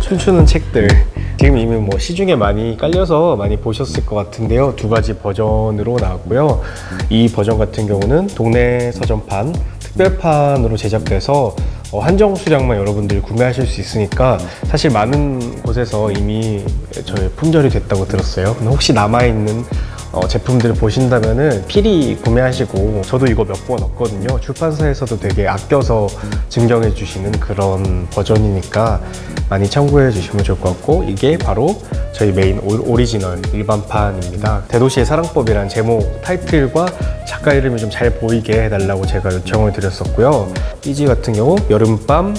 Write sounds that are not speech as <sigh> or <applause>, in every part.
춤추는 책들 지금 이미 뭐 시중에 많이 깔려서 많이 보셨을 것 같은데요. 두 가지 버전으로 나왔고요. 이 버전 같은 경우는 동네 서점판 특별판으로 제작돼서 어, 한정 수량만 여러분들이 구매하실 수 있으니까 사실 많은 곳에서 이미 저희 품절이 됐다고 들었어요. 근데 혹시 남아있는 어, 제품들을 보신다면은 필히 구매하시고 저도 이거 몇 번 얻거든요. 출판사에서도 되게 아껴서 증정해 주시는 그런 버전이니까 많이 참고해 주시면 좋을 것 같고 이게 바로 저희 메인 오- 오리지널 일반판입니다. 대도시의 사랑법이란 제목 타이틀과 작가 이름이 좀 잘 보이게 해달라고 제가 요청을 드렸었고요. 삐지 같은 경우 여름밤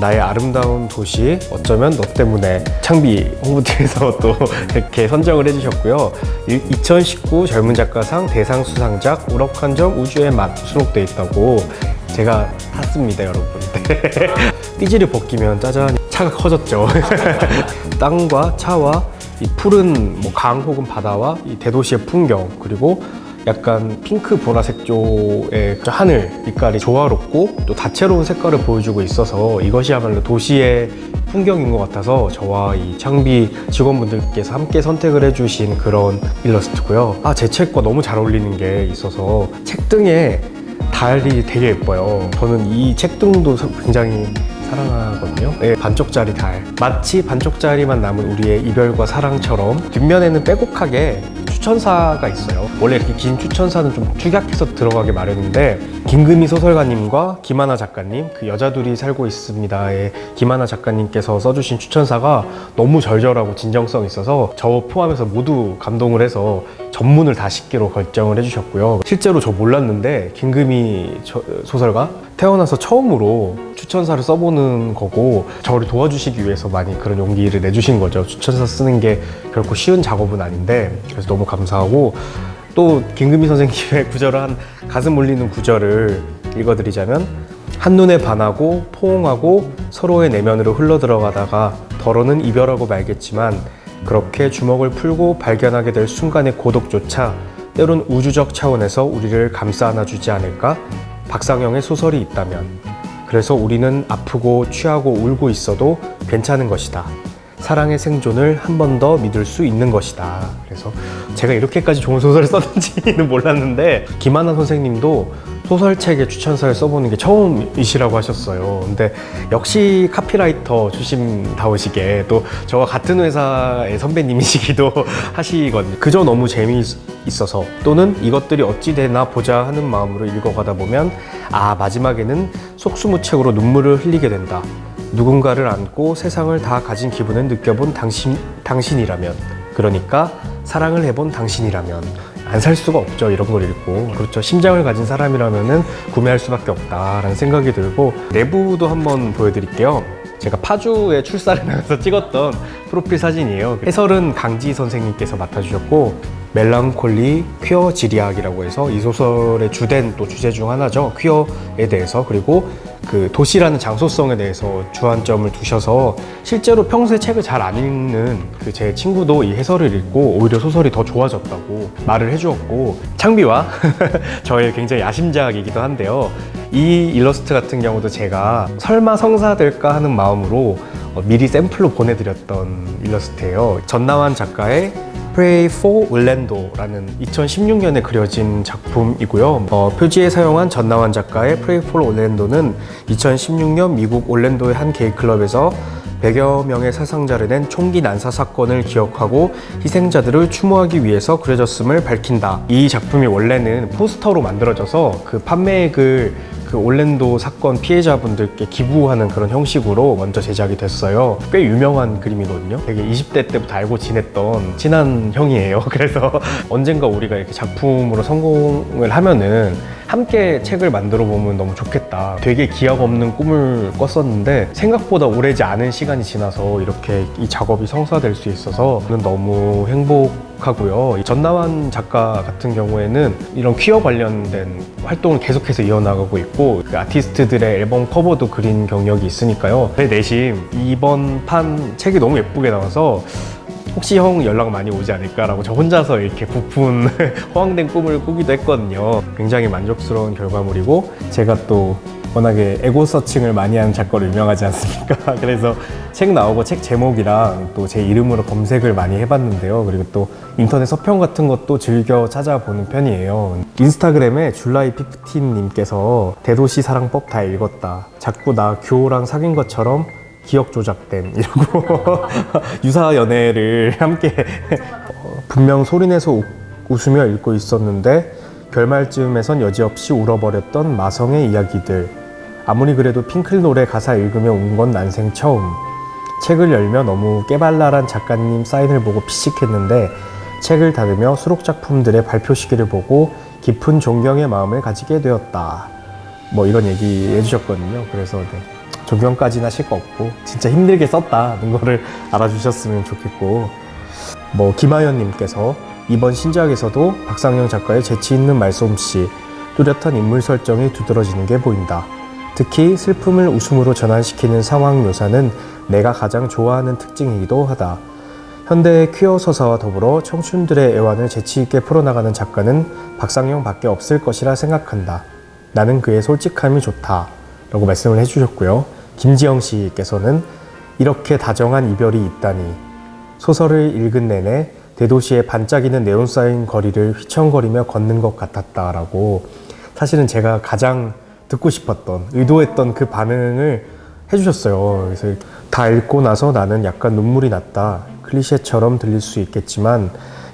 나의 아름다운 도시 어쩌면 너 때문에 창비 홍보팀에서 <laughs> 또 이렇게 선정을 해주셨고요. 2019 젊은 작가상 대상 수상작 우럭 한 점 우주의 맛 수록돼 있다고 제가 샀습니다, 여러분. <laughs> 네. 띠지를 벗기면 짜잔 차가 커졌죠. <laughs> 땅과 차와 이 푸른 뭐 강 혹은 바다와 이 대도시의 풍경 그리고 약간 핑크 보라색 쪽의 그 하늘 빛깔이 조화롭고 또 다채로운 색깔을 보여주고 있어서 이것이야말로 도시의 풍경인 것 같아서 저와 이 창비 직원분들께서 함께 선택을 해주신 그런 일러스트고요. 아, 제 책과 너무 잘 어울리는 게 있어서 책 등에 달이 되게 예뻐요. 저는 이 책등도 굉장히 사랑하거든요. 네, 반쪽짜리 달. 마치 반쪽짜리만 남은 우리의 이별과 사랑처럼 뒷면에는 빼곡하게 추천사가 있어요. 원래 이렇게 긴 추천사는 좀 축약해서 들어가게 마련인데 김금희 소설가님과 김하나 작가님 그 여자 둘이 살고 있습니다의 김하나 작가님께서 써주신 추천사가 너무 절절하고 진정성 있어서 저 포함해서 모두 감동을 해서 전문을 다 싣기로 결정을 해주셨고요. 실제로 저 몰랐는데 김금희 저- 소설가 태어나서 처음으로 추천사를 써보는 거고 저를 도와주시기 위해서 많이 그런 용기를 내주신 거죠. 추천사 쓰는 게 결코 쉬운 작업은 아닌데 그래서 너무 감사하고 또 김금희 선생님의 <laughs> 구절을 한 가슴 울리는 구절을 읽어드리자면 한눈에 반하고 포옹하고 서로의 내면으로 흘러들어가다가 덜어는 이별하고 말겠지만 그렇게 주먹을 풀고 발견하게 될 순간의 고독조차 때론 우주적 차원에서 우리를 감싸 안아주지 않을까? 박상영의 소설이 있다면 그래서 우리는 아프고 취하고 울고 있어도 괜찮은 것이다. 사랑의 생존을 한 번 더 믿을 수 있는 것이다. 그래서 제가 이렇게까지 좋은 소설을 썼는지는 몰랐는데 김하나 선생님도 소설책에 추천사를 써보는 게 처음이시라고 하셨어요. 근데 역시 카피라이터 출신다우시게 또 저와 같은 회사의 선배님이시기도 <laughs> 하시거든요. 그저 너무 재미있어서 또는 이것들이 어찌 되나 보자 하는 마음으로 읽어가다 보면 아 마지막에는 속수무책으로 눈물을 흘리게 된다. 누군가를 안고 세상을 다 가진 기분을 느껴본 당신, 당신이라면 그러니까 사랑을 해본 당신이라면 안 살 수가 없죠. 이런 걸 읽고. 그렇죠. 심장을 가진 사람이라면은 구매할 수밖에 없다라는 생각이 들고 내부도 한번 보여드릴게요. 제가 파주에 출사를 나가서 <laughs> 찍었던 프로필 사진이에요. 해설은 강지 선생님께서 맡아주셨고 멜랑콜리 퀴어 지리학이라고 해서 이 소설의 주된 또 주제 중 하나죠. 퀴어에 대해서. 그리고 그 도시라는 장소성에 대해서 주안점을 두셔서 실제로 평소에 책을 잘 안 읽는 그 제 친구도 이 해설을 읽고 오히려 소설이 더 좋아졌다고 말을 해주었고 창비와 <laughs> 저의 굉장히 야심작이기도 한데요 이 일러스트 같은 경우도 제가 설마 성사될까 하는 마음으로 어, 미리 샘플로 보내드렸던 일러스트예요 전나환 작가의 Pray for Orlando라는 2016년에 그려진 작품이고요. 어, 표지에 사용한 전나환 작가의 Pray for Orlando는 2016년 미국 올랜도의 한 게이 클럽에서 100여 명의 사상자를 낸 총기 난사 사건을 기억하고 희생자들을 추모하기 위해서 그려졌음을 밝힌다. 이 작품이 원래는 포스터로 만들어져서 그 판매액을 그 올랜도 사건 피해자분들께 기부하는 그런 형식으로 먼저 제작이 됐어요. 꽤 유명한 그림이거든요. 되게 20대 때부터 알고 지냈던 친한 형이에요. <laughs> 그래서 언젠가 우리가 이렇게 작품으로 성공을 하면은 함께 책을 만들어 보면 너무 좋겠다. 되게 기약 없는 꿈을 꿨었는데 생각보다 오래지 않은 시간이 지나서 이렇게 이 작업이 성사될 수 있어서 저는 너무 행복 하고요. 이 전나환 작가 같은 경우에는 이런 퀴어 관련된 활동을 계속해서 이어나가고 있고 그 아티스트들의 앨범 커버도 그린 경력이 있으니까요. 제 내심 이번 판 책이 너무 예쁘게 나와서 혹시 형 연락 많이 오지 않을까라고 저 혼자서 이렇게 부푼 <laughs> 허황된 꿈을 꾸기도 했거든요. 굉장히 만족스러운 결과물이고 제가 또 워낙에 에고 서칭을 많이 하는 작가로 유명하지 않습니까? <laughs> 그래서 책 나오고 책 제목이랑 또 제 이름으로 검색을 많이 해봤는데요. 그리고 또 인터넷 서평 같은 것도 즐겨 찾아보는 편이에요. 인스타그램에 줄라이 피프틴님께서 대도시 사랑법 다 읽었다. 자꾸 나 교호랑 사귄 것처럼 기억 조작됨 이러고 <laughs> 유사 연애를 함께 어, 분명 소리내서 웃- 웃으며 읽고 있었는데 결말쯤에선 여지없이 울어버렸던 마성의 이야기들. 아무리 그래도 핑클 노래 가사 읽으며 운 건 난생 처음. 책을 열며 너무 깨발랄한 작가님 사인을 보고 피식했는데 책을 닫으며 수록 작품들의 발표 시기를 보고 깊은 존경의 마음을 가지게 되었다. 뭐 이런 얘기 해주셨거든요. 그래서 네. 존경까지는 하실 거 없고 진짜 힘들게 썼다는 거를 <laughs> 알아주셨으면 좋겠고 뭐 김하연님께서 이번 신작에서도 박상영 작가의 재치 있는 말솜씨, 뚜렷한 인물 설정이 두드러지는 게 보인다. 특히 슬픔을 웃음으로 전환시키는 상황 묘사는 내가 가장 좋아하는 특징이기도 하다. 현대의 퀴어 서사와 더불어 청춘들의 애환을 재치 있게 풀어나가는 작가는 박상영밖에 없을 것이라 생각한다. 나는 그의 솔직함이 좋다. 라고 말씀을 해주셨고요. 김지영 씨께서는 이렇게 다정한 이별이 있다니 소설을 읽은 내내 대도시의 반짝이는 네온 사인 거리를 휘청거리며 걷는 것 같았다라고 사실은 제가 가장 듣고 싶었던 의도했던 그 반응을 해주셨어요. 그래서 다 읽고 나서 나는 약간 눈물이 났다. 클리셰처럼 들릴 수 있겠지만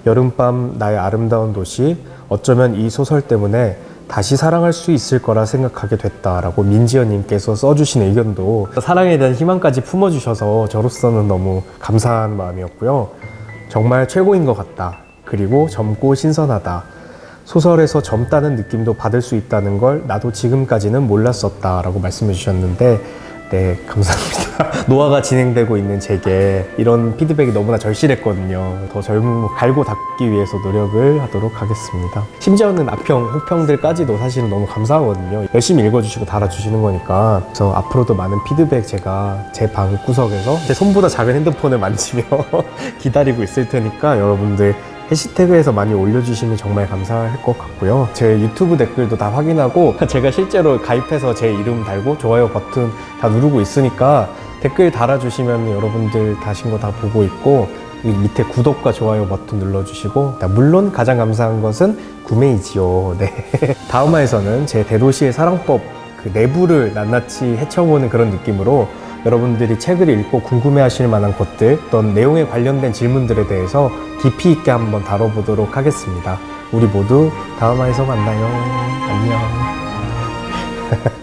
여름밤 나의 아름다운 도시 어쩌면 이 소설 때문에 다시 사랑할 수 있을 거라 생각하게 됐다라고 민지연님께서 써주신 의견도 사랑에 대한 희망까지 품어주셔서 저로서는 너무 감사한 마음이었고요. 정말 최고인 것 같다. 그리고 젊고 신선하다. 소설에서 젊다는 느낌도 받을 수 있다는 걸 나도 지금까지는 몰랐었다라고 말씀해 주셨는데 네 감사합니다. <laughs> 노화가 진행되고 있는 제게 이런 피드백이 너무나 절실했거든요. 더 젊음을 갈고 닦기 위해서 노력을 하도록 하겠습니다. 심지어는 악평 혹평들까지도 사실은 너무 감사하거든요. 열심히 읽어주시고 달아주시는 거니까. 그래서 앞으로도 많은 피드백 제가 제 방 구석에서 제 손보다 작은 핸드폰을 만지며 <laughs> 기다리고 있을 테니까 여러분들 해시태그에서 많이 올려주시면 정말 감사할 것 같고요. 제 유튜브 댓글도 다 확인하고 <laughs> 제가 실제로 가입해서 제 이름 달고 좋아요 버튼 다 누르고 있으니까 댓글 달아주시면 여러분들 다신 거 다 보고 있고 이 밑에 구독과 좋아요 버튼 눌러주시고 물론 가장 감사한 것은 구매이지요. <laughs> 네. 다음화에서는 제 대도시의 사랑법 그 내부를 낱낱이 헤쳐보는 그런 느낌으로 여러분들이 책을 읽고 궁금해하실 만한 것들, 어떤 내용에 관련된 질문들에 대해서 깊이 있게 한번 다뤄보도록 하겠습니다. 우리 모두 다음 화에서 만나요. 안녕. <laughs>